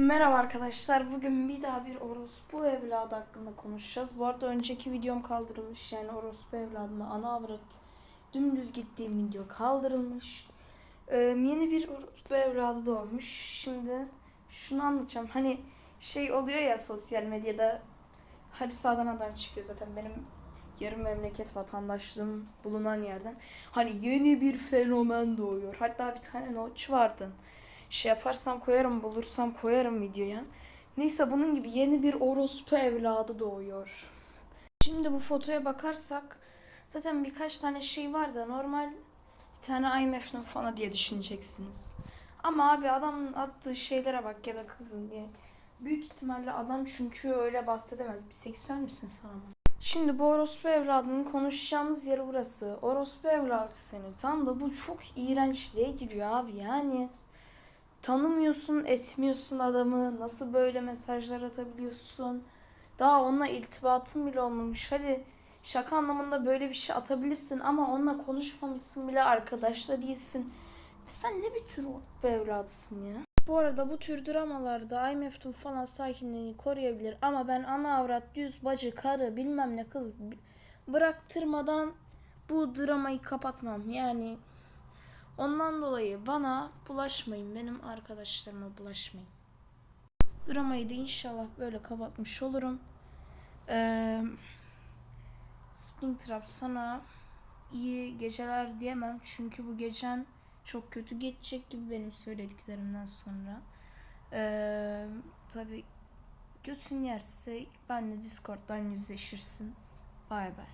Merhaba arkadaşlar. Bugün bir daha bir orospu evladı hakkında konuşacağız. Bu arada önceki videom kaldırılmış. Yani orospu evladına ana avrat dümdüz gittiğim video kaldırılmış. Ee, yeni bir orospu evladı doğmuş. Şimdi şunu anlatacağım. Hani şey oluyor ya sosyal medyada hapis Adana'dan çıkıyor zaten benim yarım memleket vatandaşlığım bulunan yerden. Hani yeni bir fenomen doğuyor. Hatta bir tane notç vardı şey yaparsam koyarım bulursam koyarım videoya. Neyse bunun gibi yeni bir orospu evladı doğuyor. Şimdi bu fotoya bakarsak zaten birkaç tane şey var da normal bir tane IMF'nin fanı diye düşüneceksiniz. Ama abi adamın attığı şeylere bak ya da kızın diye. Büyük ihtimalle adam çünkü öyle bahsedemez. Biseksüel misin sana? Şimdi bu orospu evladının konuşacağımız yer burası. Orospu evladı seni. Tam da bu çok iğrençliğe giriyor abi yani tanımıyorsun, etmiyorsun adamı. Nasıl böyle mesajlar atabiliyorsun? Daha onunla irtibatın bile olmamış. Hadi şaka anlamında böyle bir şey atabilirsin ama onunla konuşmamışsın bile arkadaşla değilsin. Sen ne bir tür orta evladısın ya? Bu arada bu tür dramalarda IMF'tun falan sakinliğini koruyabilir ama ben ana avrat, düz, bacı, karı bilmem ne kız bıraktırmadan bu dramayı kapatmam. Yani Ondan dolayı bana bulaşmayın. Benim arkadaşlarıma bulaşmayın. Dramayı da inşallah böyle kapatmış olurum. Ee, Springtrap sana iyi geceler diyemem. Çünkü bu gecen çok kötü geçecek gibi benim söylediklerimden sonra. Ee, tabii götün yerse benle Discord'dan yüzleşirsin. Bay bay.